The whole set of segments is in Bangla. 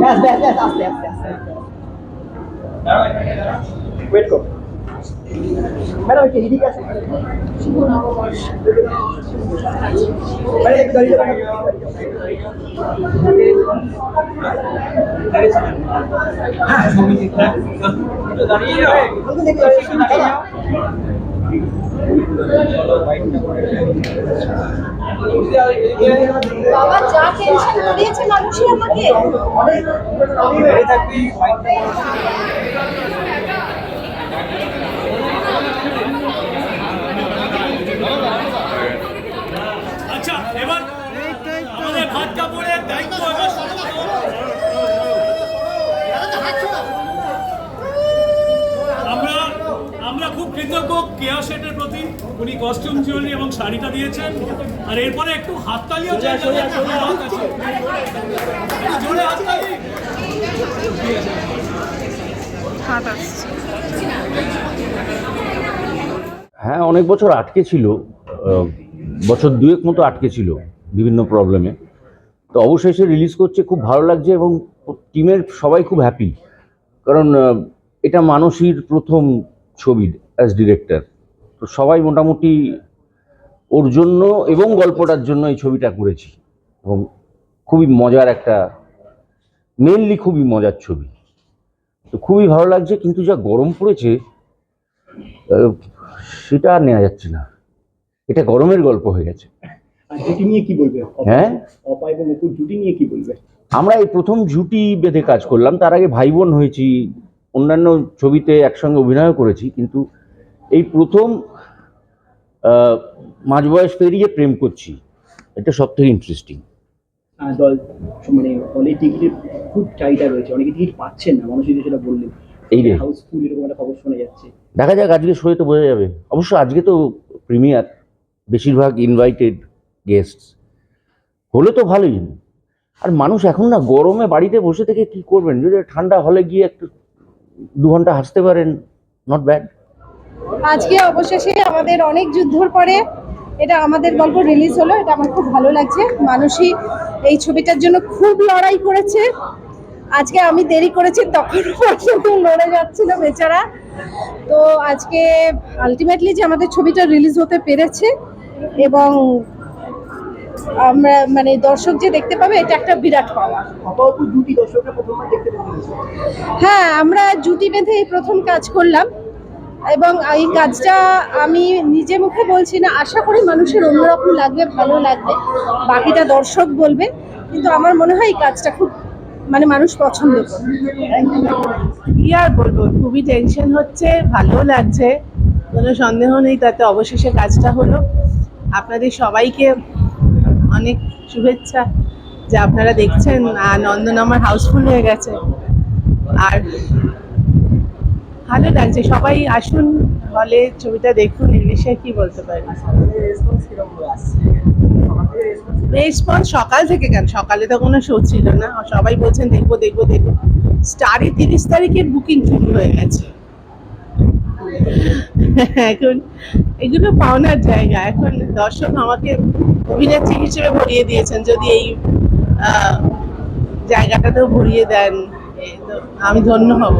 ব্যাস ব্যাস ব্যাস আস্তে আস্তে আস্তে ওয়েট করো ম্যাডাম একটু এদিকে আসুন ম্যাডাম একটু দাঁড়িয়ে বাবা যা টেনশন করিয়েছে মানুষই আমাকে আচ্ছা এবার আমাদের ভাত কাপড়ের দায়িত্ব এবার আমরা আমরা খুব কৃতজ্ঞ কেয়া শেটের প্রতি উনি কস্টিউম জুয়েলারি এবং শাড়িটা দিয়েছেন আর এরপরে একটু হাততালিও। জোরে হাততালি। হ্যাঁ অনেক বছর আটকে ছিল বছর দুয়েক মতো আটকে ছিল বিভিন্ন প্রবলেমে তো অবশেষে রিলিজ করছে খুব ভালো লাগছে এবং টিমের সবাই খুব হ্যাপি কারণ এটা মানসীর প্রথম ছবি অ্যাজ ডিরেক্টর তো সবাই মোটামুটি ওর জন্য এবং গল্পটার জন্য এই ছবিটা করেছি। এবং খুবই মজার একটা মেনলি খুবই মজার ছবি। তো খুবই ভালো লাগছে কিন্তু যা গরম পড়েছে সেটা আর নেওয়া যাচ্ছে না। এটা গরমের গল্প হয়ে গেছে। নিয়ে কি বলবে? হ্যাঁ? এবং নিয়ে কি বলবে? আমরা এই প্রথম জুটি বেঁধে কাজ করলাম তার আগে ভাই বোন হয়েছি অন্যান্য ছবিতে একসঙ্গে অভিনয় করেছি কিন্তু এই প্রথম আহ, মাঝবয়স পেরিয়ে প্রেম করছি এটা সব থেকে ইন্টারেস্টিং দল মানে হলে টিকিটের খুব চাহিদা রয়েছে অনেকে টিকিট পাচ্ছেন না মানুষ যদি সেটা বললেন এই। হাউসফুল এরকম একটা খবর শোনা যাচ্ছে। দেখা যাক আজকে শোয়ে তো বোঝা যাবে। অবশ্য আজকে তো প্রিমিয়ার বেশিরভাগ ইনভাইটেড গেস্ট হলে তো ভালোই। আর মানুষ এখন না গরমে বাড়িতে বসে থেকে কি করবেন? যদি ঠান্ডা হলে গিয়ে একটু দু ঘণ্টা হাসতে পারেন নট ব্যাড আজকে অবশেষে আমাদের অনেক যুদ্ধর পরে এটা আমাদের গল্প রিলিজ হলো, এটা আমার খুব ভালো লাগছে। মানুষই এই ছবিটার জন্য খুব লড়াই করেছে। আজকে আমি দেরি করেছি, তখন পর্যন্ত লড়ে যাচ্ছিল বেচারা। তো আজকে আলটিমেটলি যে আমাদের ছবিটা রিলিজ হতে পেরেছে এবং আমরা মানে দর্শক যে দেখতে পাবে এটা একটা বিরাট পাওয়া। হ্যাঁ আমরা জুটি বেঁধে এই প্রথম কাজ করলাম। এবং এই কাজটা আমি নিজে মুখে বলছি না আশা করি মানুষের অন্যরকম লাগবে ভালো লাগবে। বাকিটা দর্শক বলবে। কিন্তু আমার মনে হয় এই কাজটা খুব মানে মানুষ পছন্দ করবে। কি আর বলব খুবই টেনশন হচ্ছে ভালো লাগছে। কোনো সন্দেহ নেই তাতে অবশেষে কাজটা হলো। আপনাদের সবাইকে অনেক শুভেচ্ছা যে আপনারা দেখছেন নন্দন আমার হাউসফুল হয়ে গেছে। আর ভালো লাগছে, সবাই আসুন, হলে ছবিটা দেখুন ইংলিশে কি বলতে পারি? রেসপন্স সকাল থেকে কেন? সকালে তো কোনো শো ছিল না। সবাই বলছেন, দেখব দেখব দেখব। স্টারে তিরিশ তারিখের বুকিং শুরু হয়ে গেছে। এখন এগুলো পাওনার জায়গা। এখন দর্শক আমাকে অভিনেত্রী হিসেবে ভরিয়ে দিয়েছেন, যদি এই জায়গাটাতেও ভরিয়ে দেন আমি ধন্য হব।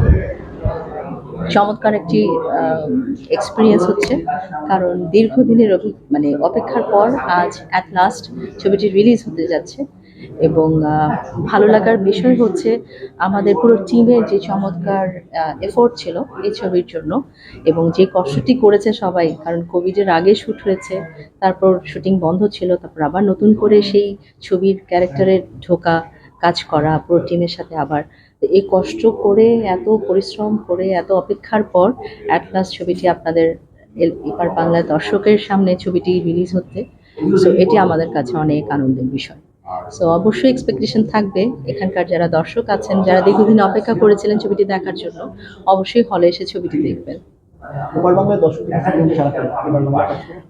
চমৎকার একটি এক্সপিরিয়েন্স হচ্ছে, কারণ দীর্ঘদিনের মানে অপেক্ষার পর আজ অ্যাট লাস্ট ছবিটি রিলিজ হতে যাচ্ছে। এবং ভালো লাগার বিষয় হচ্ছে আমাদের পুরো টিমের যে চমৎকার এফোর্ট ছিল এই ছবির জন্য এবং যে কষ্টটি করেছে সবাই, কারণ কোভিডের আগে শ্যুট হয়েছে, তারপর শুটিং বন্ধ ছিল, তারপর আবার নতুন করে সেই ছবির ক্যারেক্টারের ঢোকা, কাজ করা, পুরো টিমের সাথে আবার। এই কষ্ট করে, এত পরিশ্রম করে, এত অপেক্ষার পর অ্যাট লাস্ট ছবিটি আপনাদের এপার বাংলার দর্শকের সামনে ছবিটি রিলিজ হচ্ছে। সো এটি আমাদের কাছে অনেক আনন্দের বিষয়। সো অবশ্যই এক্সপেকটেশন থাকবে এখানকার যারা দর্শক আছেন যারা দীর্ঘদিন অপেক্ষা করেছিলেন ছবিটি দেখার জন্য অবশ্যই হলে এসে ছবিটি দেখবেন।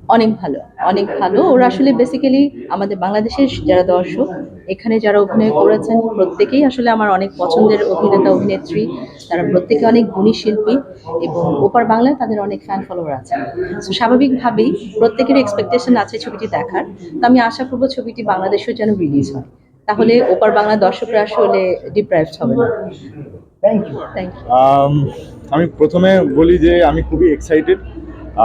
অনেক ভালো অনেক ভালো। ওরা আসলে বেসিক্যালি আমাদের বাংলাদেশের যারা দর্শক এখানে যারা অভিনয় করেছেন প্রত্যেকেই আসলে আমার অনেক পছন্দের অভিনেতা অভিনেত্রী। তারা প্রত্যেকে অনেক গুণী শিল্পী এবং ওপার বাংলায় তাদের অনেক ফ্যান ফলোয়ার আছে। তো স্বাভাবিকভাবেই প্রত্যেকের এক্সপেকটেশন আছে ছবিটি দেখার। তো আমি আশা করব ছবিটি বাংলাদেশেও যেন রিলিজ হয়। তাহলে ওপার বাংলা দর্শকরা আসলে ডিপ্রাইভড হবে না। ইউ আমি প্রথমে বলি যে আমি খুবই এক্সাইটেড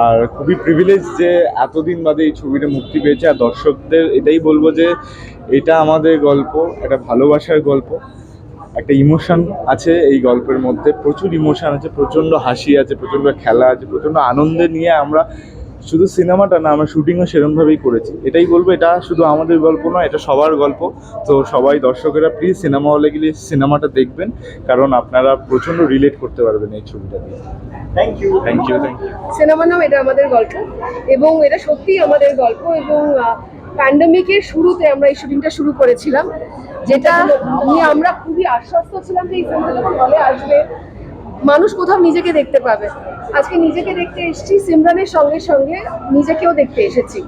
আর খুবই প্রিভিলেজ যে এতদিন বাদে এই ছবিটা মুক্তি পেয়েছে। আর দর্শকদের এটাই বলব যে এটা আমাদের গল্প একটা ভালোবাসার গল্প। একটা ইমোশন আছে এই গল্পের মধ্যে প্রচুর ইমোশন আছে প্রচণ্ড হাসি আছে প্রচণ্ড খেলা আছে প্রচণ্ড আনন্দে নিয়ে আমরা শুধু সিনেমাটা না আমরা শুটিংও সেরকমভাবেই করেছি। এটাই বলব এটা শুধু আমাদের গল্প নয় এটা সবার গল্প। তো সবাই দর্শকেরা প্লিজ সিনেমা হলে গেলে সিনেমাটা দেখবেন কারণ আপনারা প্রচণ্ড রিলেট করতে পারবেন এই ছবিটা দিয়ে। Thank you thank you thank you cinema নাম এটা আমাদের গল্প এবং এটা সত্যিই আমাদের গল্প এবং প্যান্ডামিকের শুরুতে আমরা এই শুটিংটা শুরু করেছিলাম যেটা নিয়ে আমরা খুবই আশ্বস্ত ছিলাম যে এই সিনেমা যখন হলে আসবে মানুষ কোথাও নিজেকে দেখতে পাবে। আজকে নিজেকে দেখতে এসেছি সিমরানের সঙ্গে সঙ্গে নিজেকেও দেখতে এসেছি।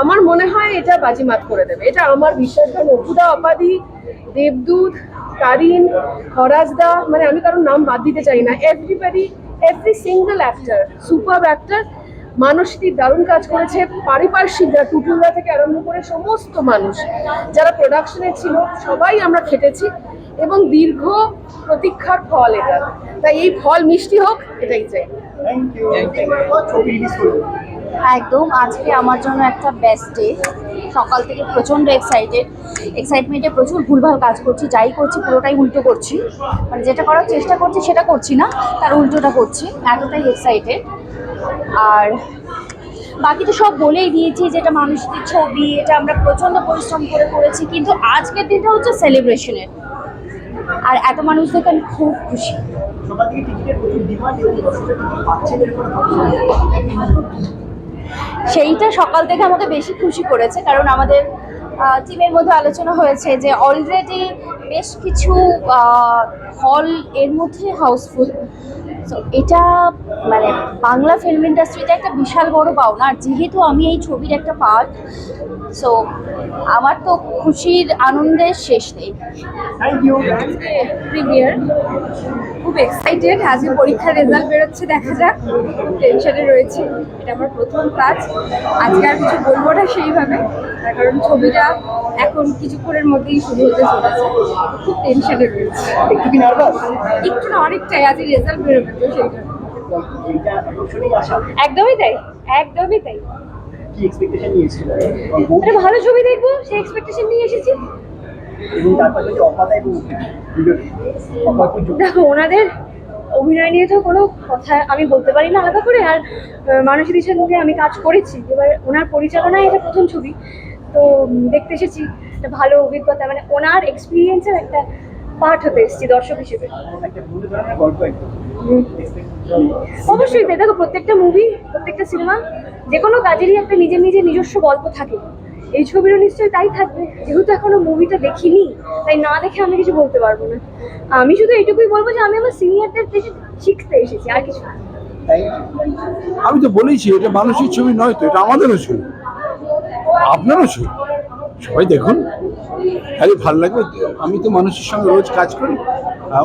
আমার মনে হয় এটা বাজিমাত করে দেবে। এটা আমার বিশ্বাস কারণ অপুদা অপাধি দেবদূত তারিন হরাজদা মানে আমি কারোর নাম বাদ দিতে চাই না। Everybody every single actor super actor Mansi দারুণ কাজ করেছে? পারিপার্শ্বিকরা টুটুলদা থেকে আরম্ভ করে সমস্ত মানুষ যারা প্রোডাকশনে ছিল সবাই আমরা খেটেছি এবং দীর্ঘ প্রতীক্ষার ফল এটা। তাই এই ফল মিষ্টি হোক এটাই চাই। একদম আজকে আমার জন্য একটা বেস্ট ডে সকাল থেকে প্রচণ্ড এক্সাইটেড এক্সাইটমেন্টে প্রচুর ভুলভাল কাজ করছি যাই করছি পুরোটাই উল্টো করছি। মানে যেটা করার চেষ্টা করছি সেটা করছি না তার উল্টোটা করছি। এতটাই এক্সাইটেড আর বাকি তো সব বলেই দিয়েছি যেটা মানুষদের ছবি এটা আমরা প্রচণ্ড পরিশ্রম করে করেছি কিন্তু আজকের দিনটা হচ্ছে সেলিব্রেশনের আর এত মানুষ দেখে আমি খুব খুশি। সেইটা সকাল থেকে আমাকে বেশি খুশি করেছে কারণ আমাদের টিমের মধ্যে আলোচনা হয়েছে যে অলরেডি বেশ কিছু হল এর মধ্যে হাউসফুল সো এটা মানে বাংলা ফিল্ম ইন্ডাস্ট্রিতে একটা বিশাল বড় পাওনা আর যেহেতু আমি এই ছবির একটা পার্ট সো আমার তো খুশির আনন্দের শেষ নেই। প্রিমিয়ার খুব এক্সাইটেড আজকে পরীক্ষার রেজাল্ট বেরোচ্ছে দেখা যাক টেনশনে রয়েছে এটা আমার প্রথম কাজ। আজকে আর কিছু বলব না সেইভাবে তার কারণ ছবিটা এখন কিছুক্ষণের মধ্যেই শুরু হতে চলেছে। খুব টেনশনে রয়েছে। একটু কি নার্ভাস একটু না অনেকটাই আজকে রেজাল্ট বেরোবে একদমই তাই একদমই তাই। একটা ভালো ছবি দেখব সেই এক্সপেকটেশন নিয়ে এসেছি। দেখো ওনাদের অভিনয় নিয়ে তো কোনো কথা আমি বলতে পারি না আলাদা করে আর মানুষের সঙ্গে আমি কাজ করেছি। এবার ওনার পরিচালনায় এটা প্রথম ছবি। তো দেখতে এসেছি একটা ভালো অভিজ্ঞতা মানে ওনার এক্সপিরিয়েন্সের একটা পার্ট হতে এসেছি দর্শক হিসেবে। অবশ্যই তাই দেখো, প্রত্যেকটা মুভি প্রত্যেকটা সিনেমা যে কোনো কাজেরই একটা নিজের নিজের নিজস্ব গল্প থাকে। এই ছবিরও নিশ্চয়ই তাই থাকবে। যেহেতু এখনও মুভিটা দেখিনি, তাই না দেখে আমি কিছু বলতে পারব না। আমি শুধু এইটুকুই বলব যে আমি আমার সিনিয়রদের দেখে শিখতে এসেছি, আর কিছু আমি তো বলেইছি, এটা মানুষের ছবি নয় তো, এটা আমাদেরও ছবি। আপনারও ছবি। সবাই দেখুন। খালি ভালো লাগবে, আমি তো মানুষের সঙ্গে রোজ কাজ করি।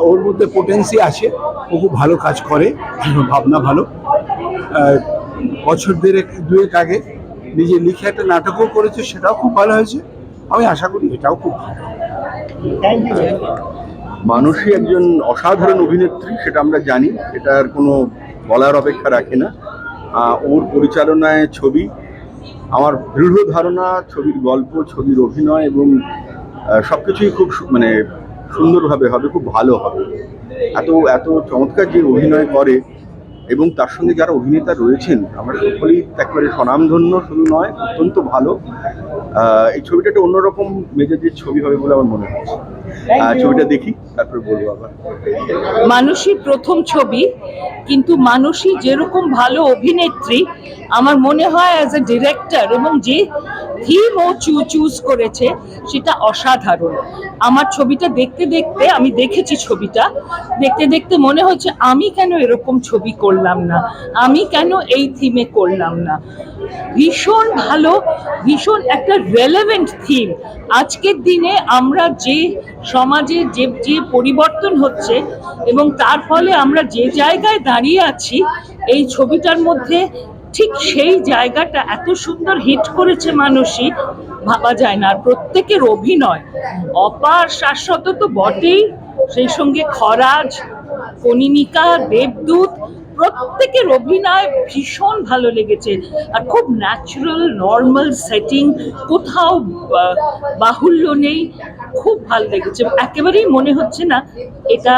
ওর মধ্যে পোটেন্সি আছে। ও খুব ভালো কাজ করে ভাবনা ভালো। বছর দেড়েক দুয়েক আগে নিজে লিখে একটা নাটকও করেছে সেটাও খুব ভালো হয়েছে। আমি আশা করি এটাও খুব ভালো। মানুষই একজন অসাধারণ অভিনেত্রী সেটা আমরা জানি। এটার কোনো বলার অপেক্ষা রাখে না। ওর পরিচালনায় ছবি আমার দৃঢ় ধারণা ছবির গল্প ছবির অভিনয় এবং সব কিছুই খুব মানে সুন্দরভাবে হবে খুব ভালো হবে। এত এত চমৎকার যে অভিনয় করে এবং তার সঙ্গে যারা অভিনেতা রয়েছেন আমরা সকলেই একেবারে স্বনামধন্য শুধু নয় অত্যন্ত ভালো। এই ছবিটা একটা অন্যরকম মেজাজের ছবি হবে বলে আমার মনে হচ্ছে। ছবিটা দেখি তারপরে বলব আবার। মানুষই প্রথম ছবি কিন্তু মানুষই যেরকম ভালো অভিনেত্রী আমার মনে হয় অ্যাজ এ ডিরেক্টর এবং যে থিম ও চুজ করেছে, সেটা অসাধারণ। আমার ছবিটা দেখতে দেখতে, আমি দেখেছি ছবিটা, দেখতে দেখতে মনে হচ্ছে আমি কেন এরকম ছবি করলাম না? আমি কেন এই থিমে করলাম না? ভীষণ ভালো, ভীষণ একটা রেলেভেন্ট থিম আজকের দিনে আমরা যে সমাজে যে যে পরিবর্তন হচ্ছে এবং তার ফলে আমরা যে জায়গায় দাঁড়িয়ে আছি, এই ছবিটার মধ্যে ঠিক সেই জায়গাটা এত সুন্দর হিট করেছে মানুষই, ভাবা যায় না। আর প্রত্যেকের অভিনয়, অপার শাশ্বত তো বটেই। সেই সঙ্গে খরাজ কনিনিকা দেবদূত, প্রত্যেকের অভিনয় ভীষণ ভালো লেগেছে। আর খুব ন্যাচারাল নর্মাল সেটিং কোথাও বাহুল্য নেই। খুব ভালো লেগেছে। একেবারেই মনে হচ্ছে না, এটা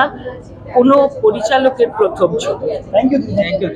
কোনো পরিচালকের প্রথম ছবি। Thank you thank you